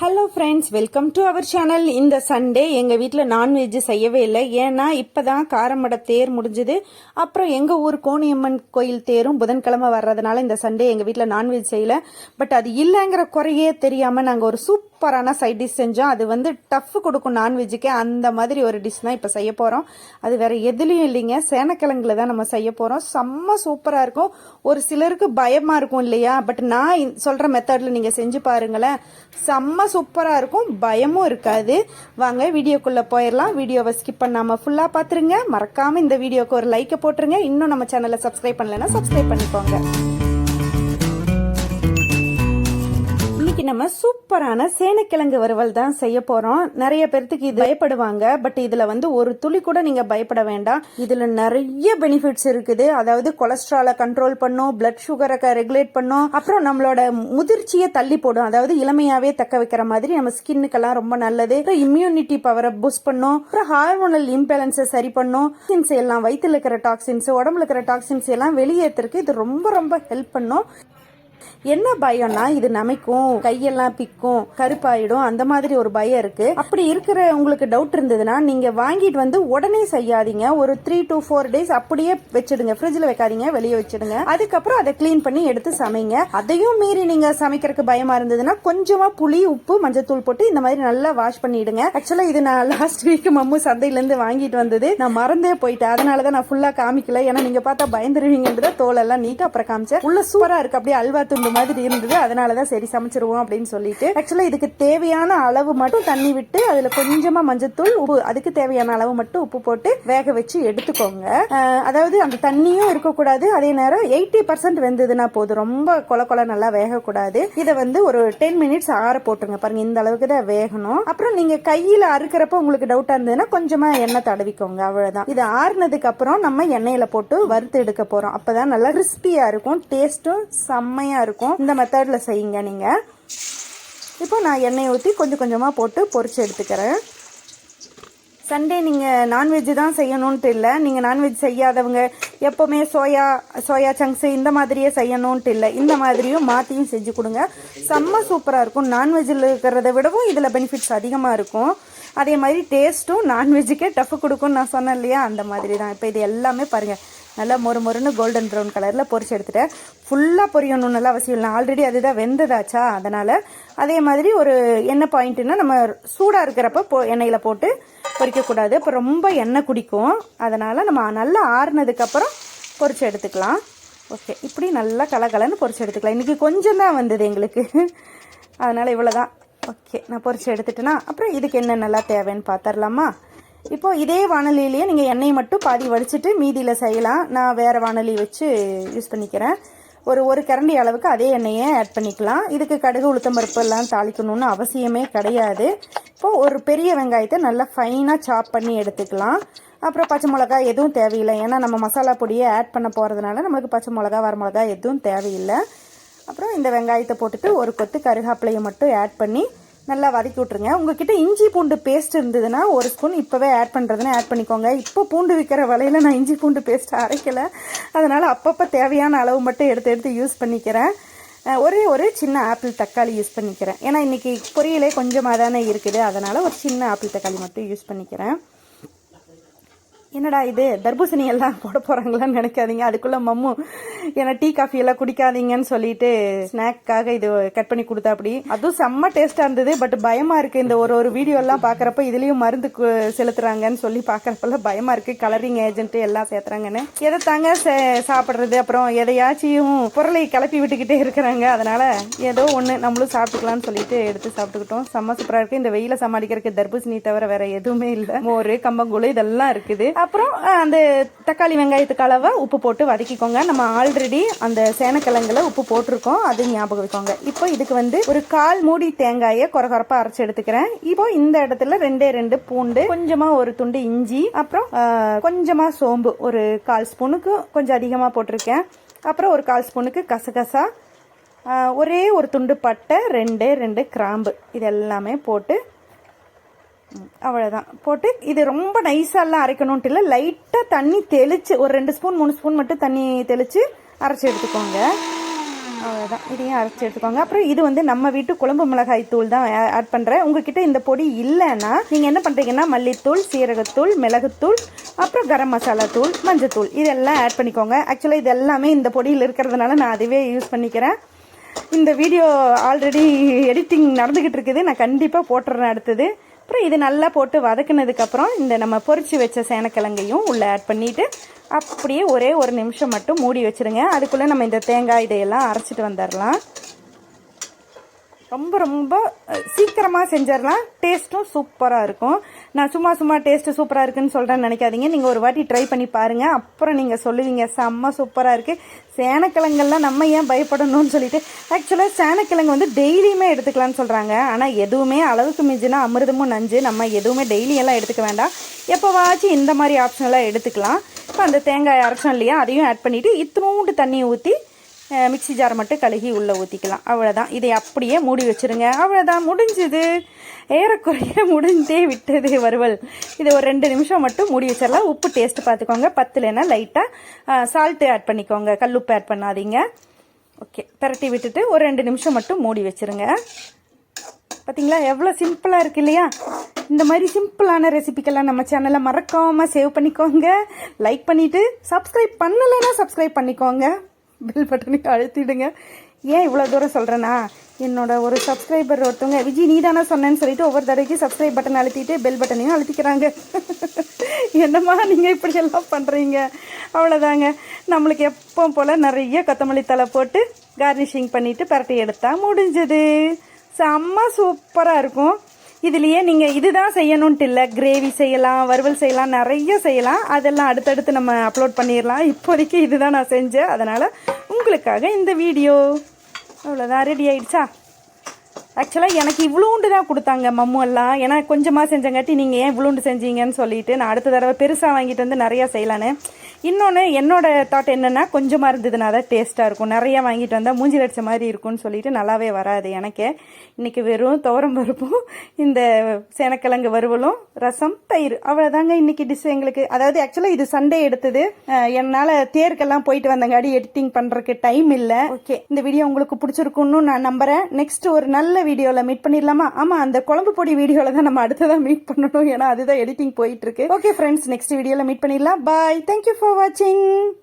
Hello friends welcome to our channel இந்த Sunday எங்கள் வீட்டில் நான்வெஜ் செய்யவே இல்லை. ஏன்னா இப்போ தான் காரமட தேர் முடிஞ்சுது. அப்புறம் எங்கள் ஊர் கோணியம்மன் கோயில் தேரும் புதன்கிழமை வர்றதுனால இந்த சண்டே எங்கள் வீட்டில் நான்வெஜ் செய்யலை. பட் அது இல்லைங்கிற குறையே தெரியாமல் நாங்கள் ஒரு சூப் சூப்பரான சைட் டிஷ் செஞ்சோம். அது வந்து டஃப் கொடுக்கும் நான்வெஜ்ஜுக்கே அந்த மாதிரி ஒரு டிஷ் தான் இப்போ செய்ய போகிறோம் அது வேற எதுலேயும் இல்லைங்க. சேனக்கிழங்குல தான் நம்ம செய்ய போகிறோம் செம்ம சூப்பராக இருக்கும். ஒரு சிலருக்கு பயமாக இருக்கும் இல்லையா? பட் நான் சொல்கிற மெத்தடில் நீங்கள் செஞ்சு பாருங்களேன். செம்ம சூப்பராக இருக்கும். பயமும் இருக்காது. வாங்க வீடியோக்குள்ளே போயிடலாம் வீடியோவை ஸ்கிப் பண்ணாமல் ஃபுல்லாக பார்த்துருங்க மறக்காமல் இந்த வீடியோக்கு ஒரு லைக்கை போட்டுருங்க. இன்னும் நம்ம சேனலை சப்ஸ்கிரைப் பண்ணலைன்னா சப்ஸ்கிரைப் பண்ணிக்கோங்க. நம்ம சூப்பரான சேனக்கிழங்கு வறுவல் தான் செய்ய போறோம். நிறைய பேர்த்துக்கு இது பயப்படுவாங்க. பட் இதுல வந்து ஒரு துளி கூட நீங்க பயப்பட வேண்டாம். இதுல நிறைய பெனிஃபிட்ஸ் இருக்குது. அதாவது கொலஸ்ட்ராலை கண்ட்ரோல் பண்ணும் பிளட் சுகரை ரெகுலேட் பண்ணும். அப்புறம் நம்மளோட முதிர்ச்சியை தள்ளி போடும். அதாவது இளமையாவே தக்க வைக்கிற மாதிரி நம்ம ஸ்கின்னுக்கெல்லாம் ரொம்ப நல்லது. இம்யூனிட்டி பவரை பூஸ்ட் பண்ணும். அப்புறம் ஹார்மோனல் இம்பேலன்ஸை சரி பண்ணும். டாக்ஸின்ஸ் எல்லாம் வயிற்றுல இருக்கிற டாக்ஸின்ஸ் உடம்புல இருக்கிற டாக்ஸின்ஸ் எல்லாம் வெளியேற்றுறதுக்கு இது ரொம்ப ரொம்ப ஹெல்ப் பண்ணும். என்ன பயம்னா இது நமைக்கும் கையெல்லாம் பிக்கும் கருப்பாயிடும் அந்த மாதிரி ஒரு பயம் இருக்கு. அப்படி இருக்கிற உங்களுக்கு டவுட் இருந்ததுன்னா நீங்க வாங்கிட்டு வந்து உடனே செய்யாதீங்க. ஒரு த்ரீ டு ஃபோர் டேஸ் அப்படியே வச்சிடுங்க. ஃப்ரிட்ஜ்ல வைக்காதீங்க வெளியே வச்சிடுங்க. அதுக்கப்புறம் அதை க்ளீன் பண்ணி எடுத்து சமைங்க. அதையும் மீறி நீங்க சமைக்கிறதுக்கு பயமா இருந்ததுன்னா கொஞ்சமா புளி உப்பு மஞ்சத்தூள் போட்டு இந்த மாதிரி நல்லா வாஷ் பண்ணிடுங்க. ஆக்சுவலா இது நான் லாஸ்ட் வீக் மம்மு சந்தையில இருந்து வாங்கிட்டு வந்தது. நான் மறந்தே போயிட்டேன். அதனாலதான் நான் ஃபுல்லா காமிக்கல. ஏன்னா நீங்க பார்த்தா பயந்துருவீங்கன்றத தோலெல்லாம் நீட்டா அப்புறம் காமிச்சேன். உள்ள சூப்பரா இருக்கு. அப்படியே அல்வா துண்டு மாதிரி இருந்தது. அதனாலதான் சரி சமைச்சிருவோம் அப்படின்னு சொல்லிட்டு. ஆக்சுவலாக இதுக்கு தேவையான அளவு மட்டும் தண்ணி விட்டு அதில் கொஞ்சமாக மஞ்சத்தூள் உப்பு அதுக்கு தேவையான அளவு மட்டும் உப்பு போட்டு வேக வச்சு எடுத்துக்கோங்க. அதாவது அந்த தண்ணியும் இருக்கக்கூடாது. அதே நேரம் எயிட்டி பர்சன்ட் வெந்ததுன்னா போதும். ரொம்ப கொல கொல நல்லா வேகக்கூடாது. இதை வந்து ஒரு டென் மினிட்ஸ் ஆற போட்டுருங்க. பாருங்க இந்த அளவுக்கு தான் வேகணும். அப்புறம் நீங்க கையில அறுக்கிறப்ப உங்களுக்கு டவுட்டா இருந்ததுன்னா கொஞ்சமா எண்ணெய் தடவிக்கோங்க. அவ்வளவுதான். இது ஆறுனதுக்கு அப்புறம் நம்ம எண்ணெயில போட்டு வறுத்து எடுக்க போறோம். அப்பதான் நல்லா கிறிஸ்பியா இருக்கும். டேஸ்ட்டும் செம்மையா இருக்கும். இந்த மெத்தடில் செய்யுங்க நீங்கள் இப்போ நான் எண்ணெய் ஊற்றி கொஞ்சம் கொஞ்சமாக போட்டு பொறிச்சு எடுத்துக்கிறேன். சண்டே நீங்கள் நான்வெஜ் தான் செய்யணுன்ட்டு இல்லை. நீங்கள் நான்வெஜ் செய்யாதவங்க எப்போவுமே சோயா சோயா சங்க்ஸு இந்த மாதிரியே செய்யணுன்ட்டு இல்லை. இந்த மாதிரியும் மாற்றியும் செஞ்சு கொடுங்க. செம்ம சூப்பராக இருக்கும். நான்வெஜ்ஜில் இருக்கிறத விடவும் இதில் பெனிஃபிட்ஸ் அதிகமாக இருக்கும். அதே மாதிரி டேஸ்ட்டும் நான்வெஜ்ஜுக்கே டஃப் கொடுக்கும்னு நான் சொன்னேன் இல்லையா? அந்த மாதிரி தான். இப்போ இது எல்லாமே பாருங்கள் நல்லா மொறு மொறுன்னு கோல்டன் ப்ரௌன் கலரில் பொரிச்சு எடுத்துட்டேன். ஃபுல்லாக பொரியணும்னு அவசியம் இல்லை. ஆல்ரெடி அதுதான் வெந்ததாச்சா? அதனால் அதே மாதிரி ஒரு எண்ணெய் பாயிண்ட்டுன்னா நம்ம சூடாக இருக்கிறப்ப போ எண்ணெயில் போட்டு பொரிக்கக்கூடாது. இப்போ ரொம்ப எண்ணெய் குடிக்கும். அதனால் நம்ம நல்லா ஆறுனதுக்கப்புறம் பொரிச்சு எடுத்துக்கலாம். ஓகே இப்படி நல்லா கலகலன்னு பொரிச்சு எடுத்துக்கலாம். இன்றைக்கி கொஞ்சம் தான் வந்தது எங்களுக்கு. அதனால் இவ்வளோ தான் ஓகே நான் பொரிச்சு எடுத்துட்டேன்னா அப்புறம் இதுக்கு என்ன நல்லா தேவைன்னு பார்த்துடலாமா இப்போ இதே வானொலியிலேயே நீங்கள் எண்ணெய் மட்டும் பாதி வடிச்சிட்டு மீதியில் செய்யலாம். நான் வேறு வானொலி வச்சு யூஸ் பண்ணிக்கிறேன். ஒரு ஒரு கரண்டி அளவுக்கு அதே எண்ணெயை ஆட் பண்ணிக்கலாம். இதுக்கு கடுகு உளுத்தம்பருப்பு எல்லாம் தாளிக்கணும்னு அவசியமே கிடையாது. இப்போ ஒரு பெரிய வெங்காயத்தை நல்லா ஃபைனாக சாப் பண்ணி எடுத்துக்கலாம். அப்புறம் பச்சை மிளகா எதுவும் தேவையில்லை. ஏன்னா நம்ம மசாலா பொடியை ஆட் பண்ண போகிறதுனால நம்மளுக்கு பச்சை மிளகா வர மிளகா எதுவும் தேவையில்லை. அப்புறம் இந்த வெங்காயத்தை போட்டுட்டு ஒரு கொத்து கருகாப்பிலையை மட்டும் ஆட் பண்ணி நல்லா வதக்கி விட்ருங்க உங்ககிட்ட இஞ்சி பூண்டு பேஸ்ட் இருந்ததுன்னா ஒரு ஸ்பூன் இப்போவே ஆட் பண்ணுறதுன்னா ஆட் பண்ணிக்கோங்க. இப்போ பூண்டு விற்கிற விலையில நான் இஞ்சி பூண்டு பேஸ்ட் அரைக்கலை. அதனால் அப்பப்போ தேவையான அளவு மட்டும் எடுத்து எடுத்து யூஸ் பண்ணிக்கிறேன். ஒரே ஒரு சின்ன ஆப்பிள் தக்காளி யூஸ் பண்ணிக்கிறேன். ஏன்னா இன்றைக்கி பொரியலே கொஞ்சமாக தானே இருக்குது. அதனால் ஒரு சின்ன ஆப்பிள் தக்காளி மட்டும் யூஸ் பண்ணிக்கிறேன். என்னடா இது? தர்பூசணி எல்லாம் போட போகிறாங்களான்னு நினைக்காதீங்க. அதுக்குள்ள மம்மு ஏன்னா டீ காஃபி எல்லாம் குடிக்காதீங்கன்னு சொல்லிட்டு ஸ்நாக்காக இது கட் பண்ணி கொடுத்தா அப்படி அதுவும் செம்ம டேஸ்டா இருந்தது பட் பயமா இருக்கு. இந்த ஒரு ஒரு வீடியோ எல்லாம் பாக்குறப்ப இதுலயும் மருந்து கு- செலுத்துறாங்கன்னு சொல்லி பார்க்குறப்பெல்லாம் பயமா இருக்கு. கலரிங் ஏஜென்ட் எல்லாம் சேர்த்துறாங்கன்னு. எதை தாங்க சே- சாப்பிடுறது? அப்புறம் எதையாச்சும் பொருளை கிளப்பி விட்டுக்கிட்டே இருக்கிறாங்க. அதனால ஏதோ ஒன்று நம்மளும் சாப்பிட்டுக்கலாம்னு சொல்லிட்டு எடுத்து சாப்பிட்டுக்கிட்டோம். செம்ம சூப்பரா இருக்கு. இந்த வெயில சமாளிக்கிறதுக்கு தர்பூசணி தவிர வேற எதுவுமே இல்லை. மோர் கம்பங்கூழ் இதெல்லாம் இருக்குது. அப்புறம் அந்த தக்காளி வெங்காயத்துக்கு அளவா உப்பு போட்டு வதக்கிக்கோங்க. நம்ம ஆல்ரெடி அந்த சேனக்கிழங்குல உப்பு போட்டிருக்கோம். அது ஞாபகம் வைக்கோங்க இப்போ இதுக்கு வந்து ஒரு கால் மூடி தேங்காயை கொரகொரப்பா அரைச்சு எடுத்துக்கிறேன். இப்போ இந்த இடத்துல ரெண்டே ரெண்டு பூண்டு கொஞ்சமா ஒரு துண்டு இஞ்சி அப்புறம் கொஞ்சமாக கொஞ்சமா சோம்பு ஒரு கால் ஸ்பூனுக்கு கொஞ்சம் அதிகமா போட்டிருக்கேன். அப்புறம் ஒரு கால் ஸ்பூனுக்கு கசகசா ஒரே ஒரு துண்டு பட்டை ரெண்டே ரெண்டு கிராம்பு. இது எல்லாமே போட்டு அவ்வளோதான் போட்டு இது ரொம்ப நைஸாலாம் அரைக்கணுன்ட்டு இல்லை லைட்டாக தண்ணி தெளித்து ஒரு ரெண்டு ஸ்பூன் மூணு ஸ்பூன் மட்டும் தண்ணி தெளித்து அரைச்சி எடுத்துக்கோங்க. அவ்வளோதான் இதையும் அரைச்சி எடுத்துக்கோங்க. அப்புறம் இது வந்து நம்ம வீட்டு குழம்பு மிளகாய் தூள் தான் ஆட் பண்ணுறேன் உங்ககிட்ட இந்த பொடி இல்லைன்னா நீங்கள் என்ன பண்ணுறீங்கன்னா மல்லித்தூள் சீரகத்தூள் மிளகுத்தூள் அப்புறம் கரம் மசாலா தூள் மஞ்சத்தூள் இதெல்லாம் ஆட் பண்ணிக்கோங்க. ஆக்சுவலாக இது எல்லாமே இந்த பொடியில் இருக்கிறதுனால நான் அதுவே யூஸ் பண்ணிக்கிறேன். இந்த வீடியோ ஆல்ரெடி எடிட்டிங் நடந்துக்கிட்டு இருக்குது. நான் கண்டிப்பாக போட்டுறேன் அடுத்தது. அப்புறம் இது நல்லா போட்டு வதக்குனதுக்கப்புறம் இந்த நம்ம பொறிச்சு வச்ச சேனக்கிழங்கையும் உள்ளே ஆட் பண்ணிவிட்டு அப்படியே ஒரே ஒரு நிமிஷம் மட்டும் மூடி வச்சுருங்க. அதுக்குள்ளே நம்ம இந்த தேங்காய் இதையெல்லாம் அரைச்சிட்டு வந்துடலாம் ரொம்ப ரொம்ப சீக்கிரமாக செஞ்சிடலாம் டேஸ்ட்டும் சூப்பராக இருக்கும். நான் சும்மா சும்மா டேஸ்ட்டு சூப்பராக இருக்குன்னு சொல்கிறேன்னு நினைக்காதீங்க. நீங்கள் ஒரு வாட்டி ட்ரை பண்ணி பாருங்கள் அப்புறம் நீங்கள் சொல்லுவீங்க செம்ம சூப்பராக இருக்குது சேனக்கிழங்கெல்லாம் நம்ம ஏன் பயப்படணும்னு சொல்லிட்டு. ஆக்சுவலாக சேனக்கிழங்கு வந்து டெய்லியுமே எடுத்துக்கலாம்னு சொல்கிறாங்க ஆனால் எதுவுமே அளவுக்கு மிஞ்சினா அமிர்தமும் நஞ்சு நம்ம எதுவுமே டெய்லியெல்லாம் எடுத்துக்க வேண்டாம். எப்போவாச்சும் இந்த மாதிரி ஆப்ஷனெல்லாம் எடுத்துக்கலாம். இப்போ அந்த தேங்காய் அரைச்சோம் இல்லையா அதையும் ஆட் பண்ணிவிட்டு இத்தினூண்டு தண்ணியை ஊற்றி மிக்ஸி ஜார் மட்டும் கழுகி உள்ளே ஊற்றிக்கலாம் அவ்வளோதான் இதை அப்படியே மூடி வச்சுருங்க. அவ்வளோதான் முடிஞ்சுது. ஏறக்குறைய முடிஞ்சே விட்டது வறுவல். இது ஒரு ரெண்டு நிமிஷம் மட்டும் மூடி வச்சிடலாம் உப்பு டேஸ்ட் பார்த்துக்கோங்க. பத்துலனா லைட்டாக சால்ட்டு ஆட் பண்ணிக்கோங்க. கல்லுப்பு ஆட் பண்ணாதீங்க. ஓகே பிரட்டி விட்டுட்டு ஒரு ரெண்டு நிமிஷம் மட்டும் மூடி வச்சுருங்க. பார்த்தீங்களா எவ்வளோ சிம்பிளாக இருக்கு இல்லையா? இந்த மாதிரி சிம்பிளான ரெசிபிக்கெல்லாம் நம்ம சேனலை மறக்காமல் சேவ் பண்ணிக்கோங்க. லைக் பண்ணிவிட்டு சப்ஸ்கிரைப் பண்ணலைன்னா சப்ஸ்கிரைப் பண்ணிக்கோங்க. பெல் பட்டனையும் அழுத்திடுங்க. ஏன் இவ்வளோ தூரம் சொல்கிறேன்னா என்னோட ஒரு சப்ஸ்கிரைபர் ஒருத்தவங்க விஜய் நீ தானே சொன்னேன்னு சொல்லிட்டு ஒவ்வொரு தடவைக்கும் சப்ஸ்கிரைப் பட்டன் அழுத்திட்டு பெல் பட்டனையும் அழுத்திக்கிறாங்க. என்னம்மா நீங்கள் இப்படி எல்லாம் பண்ணுறீங்க அவ்வளோதாங்க நம்மளுக்கு எப்போ போல் நிறைய கொத்தமல்லி தலை போட்டு கார்னிஷிங் பண்ணிவிட்டு பரட்டி எடுத்தால் முடிஞ்சது. செம்ம சூப்பராக இருக்கும். இதுலேயே நீங்கள் இதுதான் செய்யணுன்ட்டு இல்லை கிரேவி செய்யலாம் வறுவல் செய்யலாம் நிறைய செய்யலாம். அதெல்லாம் அடுத்தடுத்து நம்ம அப்லோட் பண்ணிடலாம். இப்போதைக்கு இதுதான் நான் செஞ்சேன். அதனால் உங்களுக்காக இந்த வீடியோ. அவ்வளோதான் ரெடி ஆயிடுச்சா? ஆக்சுவலாக எனக்கு இவ்வளோண்டு தான் கொடுத்தாங்க மம்மு எல்லாம். ஏன்னா கொஞ்சமாக செஞ்சங்காட்டி நீங்கள் ஏன் இவ்வளோண்டு செஞ்சீங்கன்னு சொல்லிட்டு நான் அடுத்த தடவை பெருசாக வாங்கிட்டு வந்து நிறையா செய்யலான்னு இன்னொன்று என்னோட தாட் என்னென்னா கொஞ்சமாக இருந்ததுனா தான் டேஸ்ட்டாக இருக்கும். நிறையா வாங்கிட்டு வந்தால் மூஞ்சி அடிச்ச மாதிரி இருக்கும்னு சொல்லிட்டு நல்லாவே வராது எனக்கு. இன்னைக்கு வெறும் துவரம் பருப்பும் இந்த சேனக்கிழங்கு வறுவலும் ரசம் தயிர். அவ்வளோதாங்க இன்னைக்கு டிஷ் எங்களுக்கு. அதாவது ஆக்சுவலாக இது சண்டே எடுத்தது. என்னால் தேர்க்கெல்லாம் போயிட்டு வந்தங்காடி எடிட்டிங் பண்ணுறதுக்கு டைம் இல்லை. ஓகே இந்த வீடியோ உங்களுக்கு பிடிச்சிருக்குன்னு நான் நம்புகிறேன் நெக்ஸ்ட் ஒரு நல்ல வீடியோவில் மீட் பண்ணிடலாமா? ஆமாம் அந்த குழம்பு பொடி வீடியோவில் தான் நம்ம அடுத்ததான் மீட் பண்ணணும். ஏன்னா அதுதான் எடிட்டிங் போயிட்டு இருக்கு. ஓகே ஃப்ரெண்ட்ஸ் நெக்ஸ்ட் வீடியோவில் மீட் பண்ணிடலாம். Bye thank you for watching.